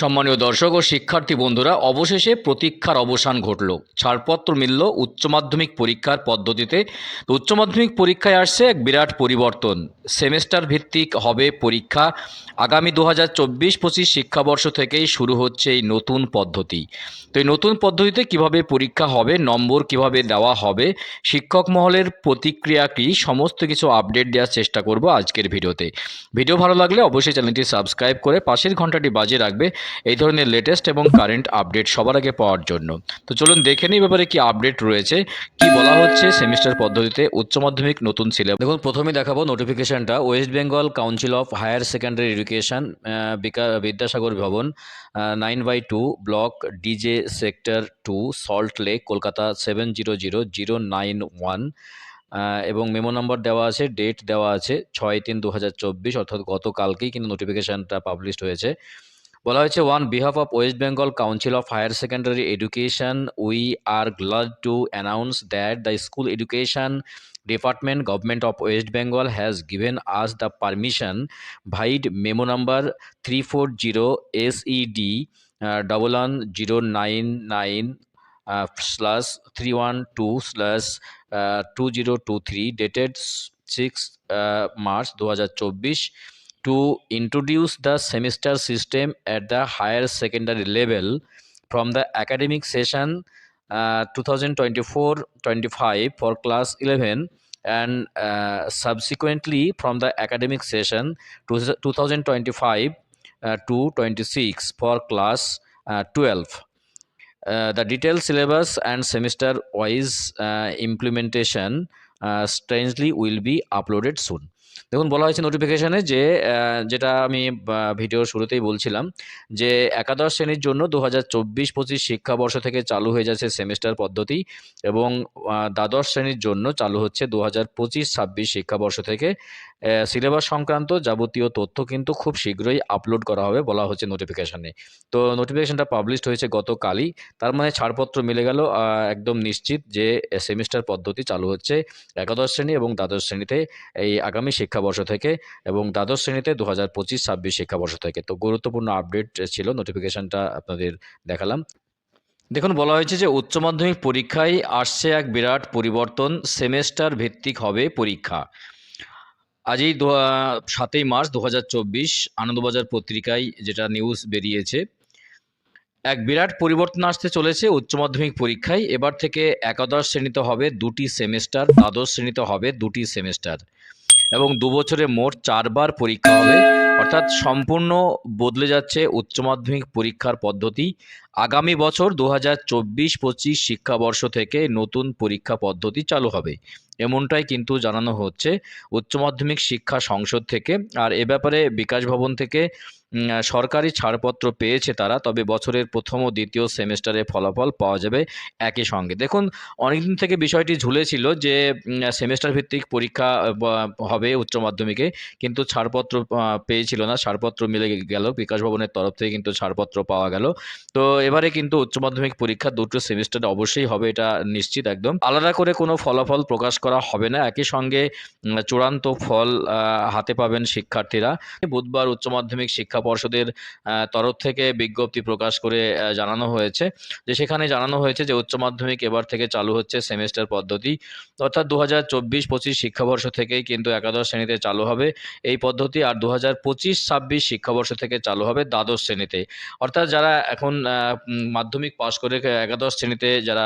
সম্মানীয় দর্শক ও শিক্ষার্থী বন্ধুরা, অবশেষে প্রতীক্ষার অবসান ঘটল। ছাড়পত্র মিলল উচ্চ মাধ্যমিক পরীক্ষার পদ্ধতিতে। তো উচ্চ মাধ্যমিক পরীক্ষায় আসছে এক বিরাট পরিবর্তন। সেমেস্টার ভিত্তিক হবে পরীক্ষা। আগামী দু হাজার চব্বিশ পঁচিশ শিক্ষাবর্ষ থেকেই শুরু হচ্ছে এই নতুন পদ্ধতি। তো এই নতুন পদ্ধতিতে কীভাবে পরীক্ষা হবে, নম্বর কীভাবে দেওয়া হবে, শিক্ষক মহলের প্রতিক্রিয়া কী, সমস্ত কিছু আপডেট দেওয়ার চেষ্টা করব আজকের ভিডিওতে। ভিডিও ভালো লাগলে অবশ্যই চ্যানেলটি সাবস্ক্রাইব করে পাশের ঘন্টাটি বাজিয়ে রাখবে। এই ধরনের লেটেস্ট এবং কারেন্ট আপডেট সবার আগে পাওয়ার জন্য। তো চলুন দেখে নিই ব্যাপারে কি আপডেট রয়েছে, কি বলা হচ্ছে সেমিস্টার পদ্ধতিতে উচ্চ মাধ্যমিক নতুন সিলেবাস দেখুন প্রথমে দেখাবো নোটিফিকেশনটা West Bengal council of higher secondary education Vidyasagar Bhavan nine by two block DJ sector two Salt Lake Kolkata seven zero zero zero nine one এবং মেমো নাম্বার দেওয়া আছে ডেট দেওয়া আছে, ছয় তিন দু হাজার চব্বিশ, অর্থাৎ গতকালকেই কিন্তু নোটিফিকেশানটা পাবলিশড হয়েছে। বলা হয়েছে on behalf of West Bengal council of higher secondary education we are glad to announce that the school education department government of West Bengal has given us the permission vide memo number three four zero S E D double one zero nine nine slash three one two slash two zero two three dated six March দু হাজার চব্বিশ to introduce the semester system at the higher secondary level from the academic session uh, 2024-25 for class 11 and uh, subsequently from the academic session to 2025 uh, to 26 for class uh, 12 uh, the detailed syllabus and semester wise uh, implementation uh, strangely will be uploaded soon দেখুন, বলা হয়েছে নোটিফিকেশানে যে যেটা আমি ভিডিওর শুরুতেই বলছিলাম যে, একাদশ শ্রেণির জন্য দু হাজার চব্বিশ পঁচিশ শিক্ষাবর্ষ থেকে চালু হয়ে যাচ্ছে সেমিস্টার পদ্ধতি এবং দ্বাদশ শ্রেণির জন্য চালু হচ্ছে দু হাজার পঁচিশ ছাব্বিশ শিক্ষাবর্ষ থেকে। সিলেবাস সংক্রান্ত যাবতীয় তথ্য কিন্তু খুব শীঘ্রই আপলোড করা হবে বলা হচ্ছে নোটিফিকেশানে তো নোটিফিকেশানটা পাবলিশড হয়েছে গতকালই। তার মানে ছাড়পত্র মিলে গেল একদম নিশ্চিত যে সেমিস্টার পদ্ধতি চালু হচ্ছে একাদশ শ্রেণি এবং দ্বাদশ শ্রেণীতে। এই আগামী শিক্ষাবর্ষ থেকে এবং দ্বাদশ শ্রেণীতে দু হাজার পঁচিশ ছাব্বিশ শিক্ষাবর্ষ থেকে। তো গুরুত্বপূর্ণ আপডেট ছিল নোটিফিকেশনটা আপনাদের দেখালাম। দেখুন, বলা হয়েছে যে উচ্চ মাধ্যমিক পরীক্ষায় আসছে এক বিরাট পরিবর্তন সেমেস্টার ভিত্তিক হবে পরীক্ষা। আজই দু, সাতই মার্চ দু হাজার চব্বিশ আনন্দবাজার পত্রিকায় যেটা নিউজ বেরিয়েছে, এক বিরাট পরিবর্তন আসতে চলেছে উচ্চ মাধ্যমিক পরীক্ষায়। এবার থেকে একাদশ শ্রেণীতে হবে দুটি সেমেস্টার দ্বাদশ শ্রেণীতে হবে দুটি সেমেস্টার এবং দু বছরে মোট চারবার পরীক্ষা হবে। অর্থাৎ সম্পূর্ণ বদলে যাচ্ছে উচ্চ মাধ্যমিক পরীক্ষার পদ্ধতি। আগামী বছর দু হাজার চব্বিশ পঁচিশ শিক্ষাবর্ষ থেকে নতুন পরীক্ষা পদ্ধতি চালু হবে। এমনটাই কিন্তু জানানো হচ্ছে উচ্চ মাধ্যমিক শিক্ষা সংসদ থেকে। আর এ ব্যাপারে বিকাশ ভবন থেকে সরকারি ছাড়পত্র পেয়েছে তারা তবে বছরের প্রথম ও দ্বিতীয় সেমেস্টারে ফলাফল পাওয়া যাবে একই সঙ্গে। দেখুন অনেকদিন থেকে বিষয়টি ঝুলেছিল যে সেমিস্টার ভিত্তিক পরীক্ষা হবে উচ্চ মাধ্যমিকে। কিন্তু ছাড়পত্র আহ, পেয়েছিল না, ছাড়পত্র মিলে গেল, বিকাশ ভবনের তরফ থেকে কিন্তু ছাড়পত্র পাওয়া গেল। তো এবারে কিন্তু উচ্চ মাধ্যমিক পরীক্ষা দুটো সেমিস্টার অবশ্যই হবে, এটা নিশ্চিত একদম। আলাদা করে কোনো ফলাফল প্রকাশ করা হবে না, একই সঙ্গে চূড়ান্ত ফল হাতে পাবেন শিক্ষার্থীরা। বুধবার উচ্চ মাধ্যমিক শিক্ষা পর্ষদের তরফ থেকে বিজ্ঞপ্তি প্রকাশ করে জানানো হয়েছে যে সেখানে জানানো হয়েছে যে উচ্চ মাধ্যমিক এবার থেকে চালু হচ্ছে সেমিস্টার পদ্ধতি। অর্থাৎ দু হাজার চব্বিশ পঁচিশ শিক্ষাবর্ষ থেকেই কিন্তু একাদশ শ্রেণীতে চালু হবে এই পদ্ধতি, আর দু হাজার পঁচিশ, ছাব্বিশ শিক্ষাবর্ষ থেকে চালু হবে দ্বাদশ শ্রেণীতে। অর্থাৎ যারা এখন মাধ্যমিক পাশ করে একাদশ শ্রেণীতে যারা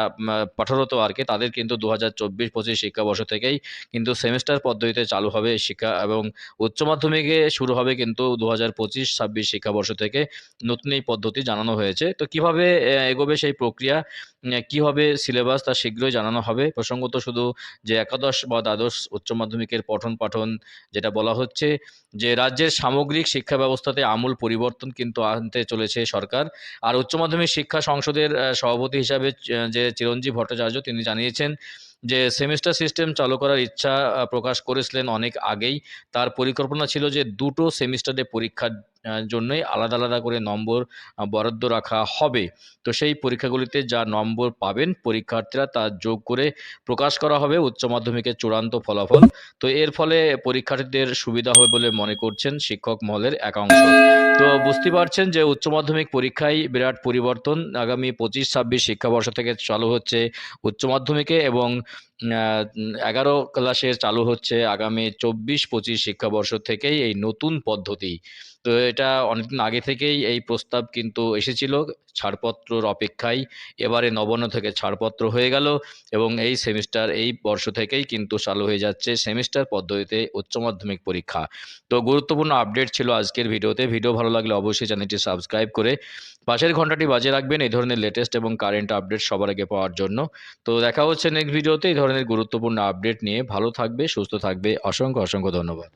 পাঠরত আর কি, তাদের কিন্তু দু হাজার চব্বিশ, পঁচিশ শিক্ষাবর্ষ থেকেই কিন্তু সেমিস্টার পদ্ধতিতে চালু হবে শিক্ষা এবং উচ্চ মাধ্যমিকে শুরু হবে কিন্তু দু হাজার পঁচিশ, ছাব্বিশ শিক্ষাবর্ষ থেকে নতুন এই পদ্ধতি জানানো হয়েছে। তো কীভাবে এগোবে সেই প্রক্রিয়া? কি হবে সিলেবাস তা শীঘ্রই জানানো হবে। প্রসঙ্গত শুধু যে একাদশ বা দ্বাদশ উচ্চ মাধ্যমিকের পঠন পাঠন যেটা বলা হচ্ছে, যে রাজ্যের সামগ্রিক শিক্ষা ব্যবস্থাতে আমূল পরিবর্তন কিন্তু আনতে চলেছে সরকার। আর উচ্চ মাধ্যমিক শিক্ষা সংসদের সভাপতি হিসাবে যে চিরঞ্জীব ভট্টাচার্য, তিনি জানিয়েছেন যে সেমিস্টার সিস্টেম চালু করার ইচ্ছা প্রকাশ করেছিলেন অনেক আগেই। তার পরিকল্পনা ছিল যে দুটো সেমিস্টারে পরীক্ষা জন্যই আলাদা আলাদা করে নম্বর বরাদ্দ রাখা হবে। তো সেই পরীক্ষাগুলিতে যা নম্বর পাবেন, পরীক্ষার্থীরা তা যোগ করে প্রকাশ করা হবে উচ্চ মাধ্যমিকের চূড়ান্ত ফলাফল। তো এর ফলে পরীক্ষার্থীদের সুবিধা হবে বলে মনে করছেন শিক্ষক মহলের একাংশ। তো বুঝতে পারছেন যে উচ্চ মাধ্যমিক পরীক্ষায় বিরাট পরিবর্তন আগামী পঁচিশ, ছাব্বিশ শিক্ষাবর্ষ থেকে চালু হচ্ছে। উচ্চ মাধ্যমিকে এবং এগারো ক্লাসের চালু হচ্ছে আগামী চব্বিশ, পঁচিশ শিক্ষাবর্ষ থেকেই এই নতুন পদ্ধতি। তো এটা অনেকদিন আগে থেকেই এই প্রস্তাব কিন্তু এসেছিল, ছাড়পত্রর অপেক্ষায়। এবারে নবান্ন থেকে ছাড়পত্র হয়ে গেল এবং এই সেমিস্টার এই বর্ষ থেকেই কিন্তু চালু হয়ে যাচ্ছে সেমিস্টার পদ্ধতিতে উচ্চ মাধ্যমিক পরীক্ষা। তো গুরুত্বপূর্ণ আপডেট ছিল আজকের ভিডিওতে। ভিডিও ভালো লাগলে অবশ্যই চ্যানেলটি সাবস্ক্রাইব করে পাশের ঘন্টাটি বাজে রাখবেন এই ধরনের লেটেস্ট এবং কারেন্ট আপডেট সবার আগে পাওয়ার জন্য। তো দেখা হচ্ছে নেক্সট ভিডিওতে এই ধরনের গুরুত্বপূর্ণ আপডেট নিয়ে। ভালো থাকবে, সুস্থ থাকবে। অসংখ্য অসংখ্য ধন্যবাদ।